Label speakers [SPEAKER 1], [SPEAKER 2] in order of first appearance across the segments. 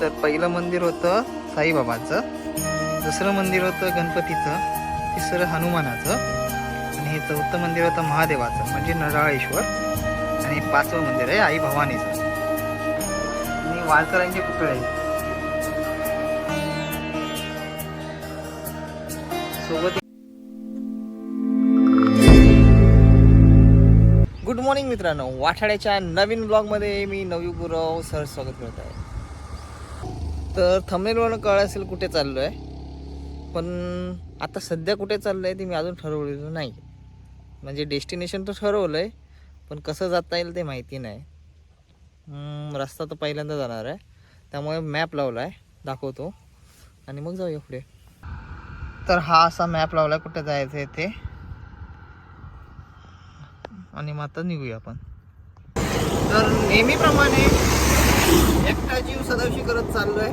[SPEAKER 1] तर पहिलं मंदिर होतं साईबाबाचं. दुसरं मंदिर होतं गणपतीचं. तिसरं हनुमानाचं. आणि हे चौथं मंदिर होतं महादेवाचं म्हणजे नराळेश्वर. आणि पाचवं मंदिर आहे आई भवानीचं आणि वारकऱ्यांचे पुतळे. आहेत. सोबत गुड मॉर्निंग मित्रांनो. वाठाड्याच्या नवीन ब्लॉगमध्ये मी नवी गुरव सर स्वागत करत आहे. तर थंबनेलवरून कळ असेल कुठे चाललो आहे पण आता सध्या कुठे चाललो आहे ते मी अजून ठरवलेलं नाही. म्हणजे डेस्टिनेशन तर ठरवलं आहे पण कसं जाता येईल ते माहिती नाही. रस्ता तर पहिल्यांदा जाणार आहे. त्यामुळे मॅप लावला आहे दाखवतो. आणि मग जाऊया पुढे. तर हा असा मॅप लावला आहे कुठे जायचं आहे ते. आणि मग आता निघूया आपण. तर नेहमीप्रमाणे एकटा जीव सदावशी करत चाललोय.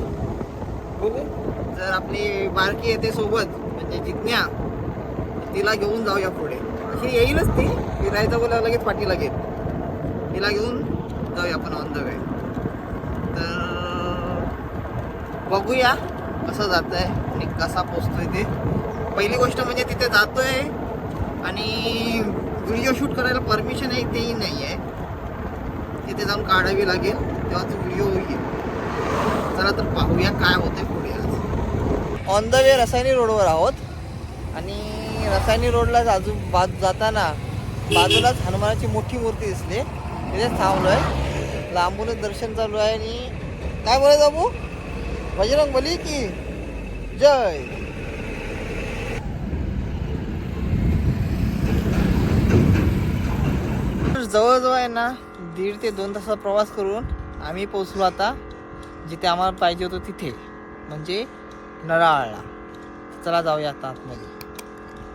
[SPEAKER 1] बघू जर आपली बारकी येते सोबत म्हणजे जिज्ञा तिला घेऊन जाऊया पुढे. अशी येईलच ती. फिरायचं बोला लगेच पाठी लागेल तिला घेऊन जाऊया आपण ऑन द वे तर बघूया कसं जात आहे आणि कसा पोचतोय ते. पहिली गोष्ट म्हणजे तिथे जातोय आणि व्हिडिओ शूट करायला परमिशन आहे तेही नाही आहे तिथे जाऊन काढावी लागेल. तेव्हा व्हिडिओ होईल. चला तर पाहूया काय होते पुढे ऑन द वे रसायनी रोडवर आहोत. आणि रसायनी रोडला जाजू बाज जाताना बाजूलाच हनुमानाची मोठी मूर्ती दिसली. तिथेच थांबलोय. लांबूनच दर्शन चालू आहे आणि काय बोलाय बाबू? बजरंग बोली की जय. जवळजवळ आहे ना दीड ते दोन तासाचा प्रवास करून आम्ही पोचलो आता जिथे आम्हाला पाहिजे होतं तिथे म्हणजे नराळला. चला जाऊया आता आतमध्ये.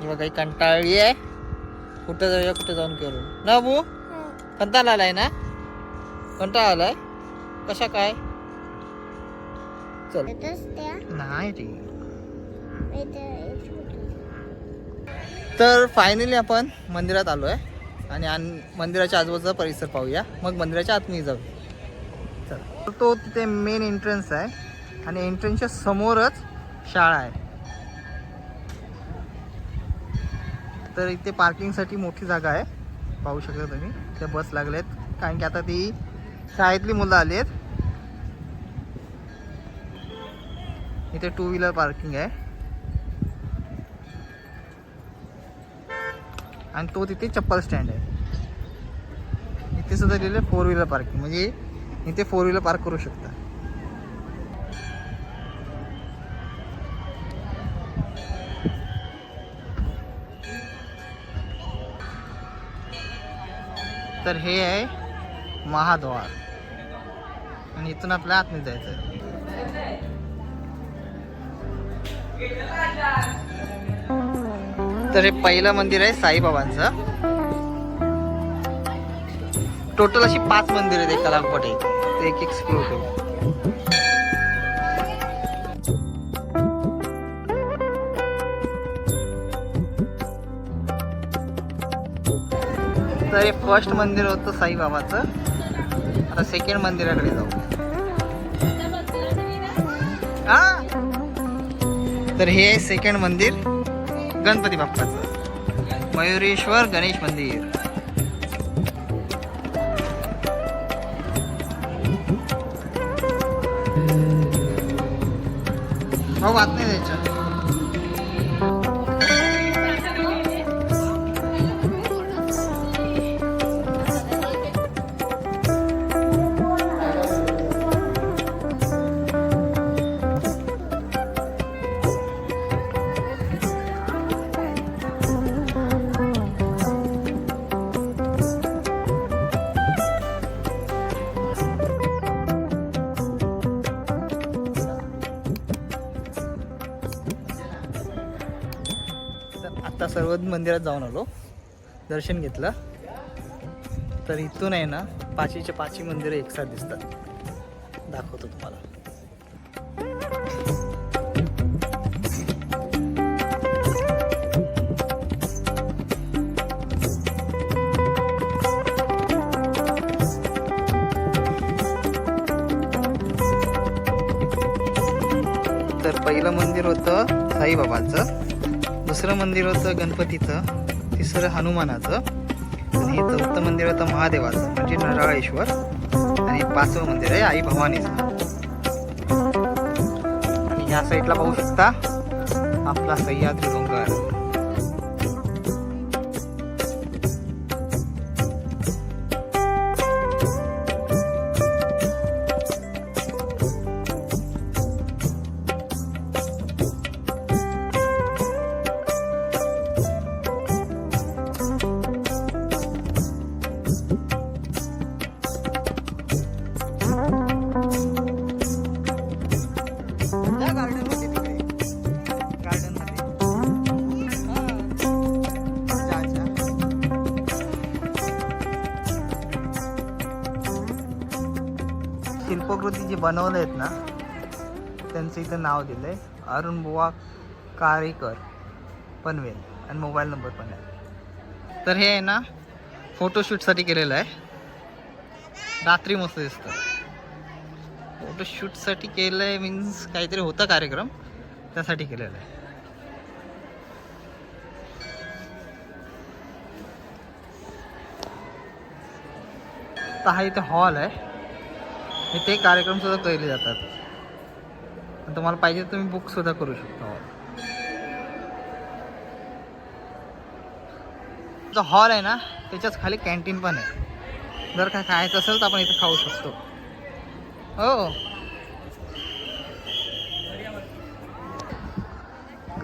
[SPEAKER 1] ही बघा कंटाळली आहे. कुठं जाऊया कुठं जाऊन करू? ना बू? कंटाळा आलाय ना? कंटाळा आलाय कशा काय? चल. नाही ठीक तर फायनली आपण मंदिरात आलो आहे आणि मंदिराच्या आजूबाजूचा परिसर पाहूया. मग मंदिराच्या आतमध्ये जाऊ चला. तर तो तिथे मेन एंट्रन्स आहे आणि एंट्रन्सच्या समोरच शाळा आहे. तर इथे पार्किंगसाठी मोठी जागा आहे. पाहू शकता तुम्ही ते बस लागलेत. कारण की आता ती शाळेतली मुलं आली आहेत इथे टू व्हीलर पार्किंग आहे. आणि तो तिथे चप्पल स्टँड आहे. इथे सुद्धा लिहिलं फोर व्हीलर पार्किंग म्हणजे इथे फोर व्हीलर पार्क करू शकता. तर हे आहे महाद्वार. आणि इथून आपल्या आतमध्ये जायचं आहे तर हे पहिलं मंदिर आहे साईबाबांचं. टोटल अशी पाच मंदिर आहेत एका लागोपाठ एक ते एक स्क्रू करू तर हे फर्स्ट मंदिर होतं साईबाबाचं. आता सेकंड मंदिराकडे जाऊ. हा? तर हे आहे सेकंड मंदिर गणपती बाप्पाचं. मयुरेश्वर गणेश मंदिर. बात नाही सर्व मंदिरात जाऊन आलो. दर्शन घेतलं. तर इथून आहे ना पाचीच्या पाचही मंदिरं एकसाथ दिसतात. दाखवतो तुम्हाला. तर पहिलं मंदिर होतं साईबाबाचं. दुसरं मंदिर होतं गणपतीचं तिसरं हनुमानाचं आणि हे चौथं मंदिर होतं महादेवाचं म्हणजे नराळेश्वर आणि पाचवं मंदिर आहे आई भवानीचं. आणि या साईडला पाहू शकता आपला सह्याद्री बनवले आहेत ना त्यांचं इथं नाव दिलंय. अरुण बुवा कारेकर पनवेल आणि मोबाईल नंबर पण आहे. तर हे आहे ना फोटोशूटसाठी केलेलं आहे. रात्री मस्त दिसतं. फोटोशूटसाठी केलं आहे मीन्स काहीतरी होता कार्यक्रम त्यासाठी केलेलं आहे. तर हा इथे हॉल आहे. इथे कार्यक्रम सुद्धा केले जातात. तुम्हाला पाहिजे तर तुम्ही बुक सुद्धा करू शकता. जो हॉल आहे ना त्याच्याच खाली कॅन्टीन पण आहे. जर काय खायचं असेल तर आपण इथे खाऊ शकतो. हो.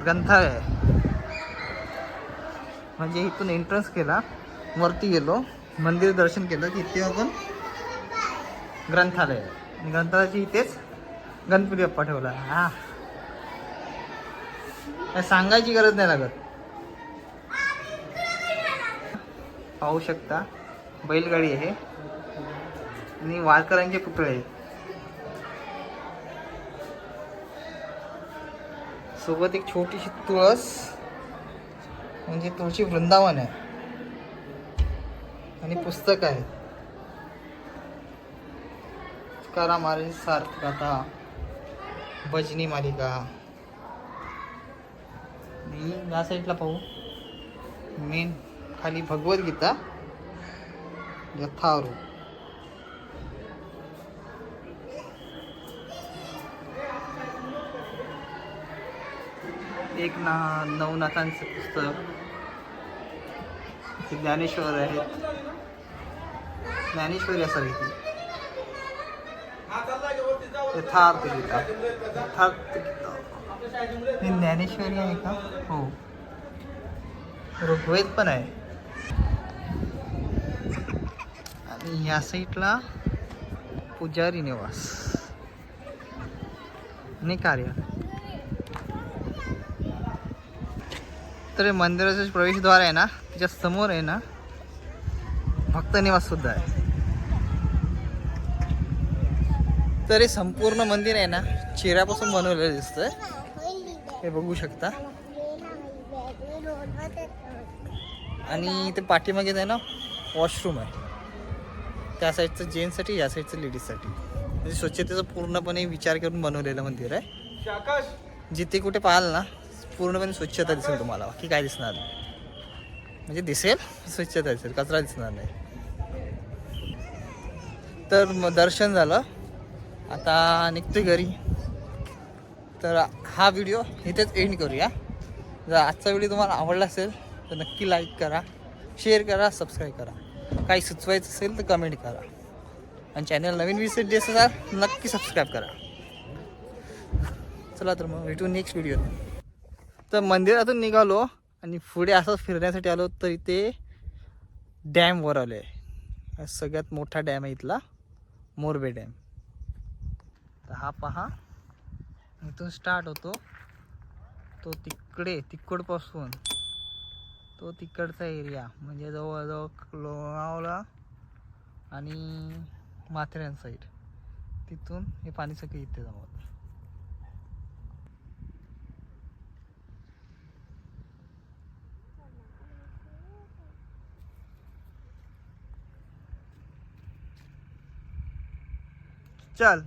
[SPEAKER 1] ग्रंथालय म्हणजे इथून एंट्रन्स केला. वरती गेलो. मंदिर दर्शन केलं. की इथे आपण ग्रंथालय. आहे. ग्रंथालयाची इथेच गणपती बाप्पा ठेवला. हा. काय सांगायची गरज नाही लागत. पाहू शकता बैलगाडी आहे. आणि वारकऱ्यांचे पुतळे आहेत. सोबत एक छोटीशी तुळस म्हणजे तुळशी वृंदावन आहे. आणि पुस्तक आहे तुकाराम महाराज सार्थकथा भजनी मालिका। मी या साईडला पाहू. मेन खाली भगवद्गीता यथारूप एक ना नवनाथांचं पुस्तक. ज्ञानेश्वर आहेत. ज्ञानेश्वरी असावी ती यथार्थ गीता यथार्थ गीता ही ज्ञानेश्वरी आहे का? हो. ऋग्वेद पण आहे. आणि या साईडला पुजारी निवास. आणि कार्य. तर मंदिराचं प्रवेशद्वार आहे ना त्याच्यासमोर आहे ना भक्त निवास सुद्धा आहे. तर हे संपूर्ण मंदिर आहे ना चिऱ्यापासून बनवलेलं दिसतंय. हे बघू शकता. आणि ते पाठीमागे आहे ना वॉशरूम आहे. त्या साईडचं जेंट्ससाठी या साईडचं लेडीजसाठी म्हणजे स्वच्छतेचा पूर्णपणे विचार करून बनवलेलं मंदिर आहे. जिथे कुठे पाहाल ना पूर्णपणे स्वच्छता दिसेल तुम्हाला. बाकी काय दिसणार नाही. म्हणजे दिसेल स्वच्छता दिसेल. कचरा दिसणार नाही. तर मग दर्शन झालं. आता निघतोय घरी. तर हा व्हिडिओ इथेच एंड करूया. जर आजचा व्हिडिओ तुम्हाला आवडला असेल तर नक्की लाईक करा शेअर करा सबस्क्राईब करा. काही सुचवायचं असेल तर कमेंट करा. आणि चॅनल नवीन विजिट दिसत असाल नक्की सबस्क्राईब करा. चला तर मग भेटू नेक्स्ट व्हिडिओ तर मंदिरातून निघालो आणि पुढे असंच फिरण्यासाठी आलो तर इथे डॅमवर आलो आहे सगळ्यात मोठा डॅम आहे इथला मोरबे डॅम तर हा पहा. इथून स्टार्ट होतो. तो तिकडे तिकडपासून. तो तिकडचा एरिया म्हणजे जवळजवळ लोणावळा आणि माथेरान साईड तिथून हे पाणी सगळं इथे जमा चल.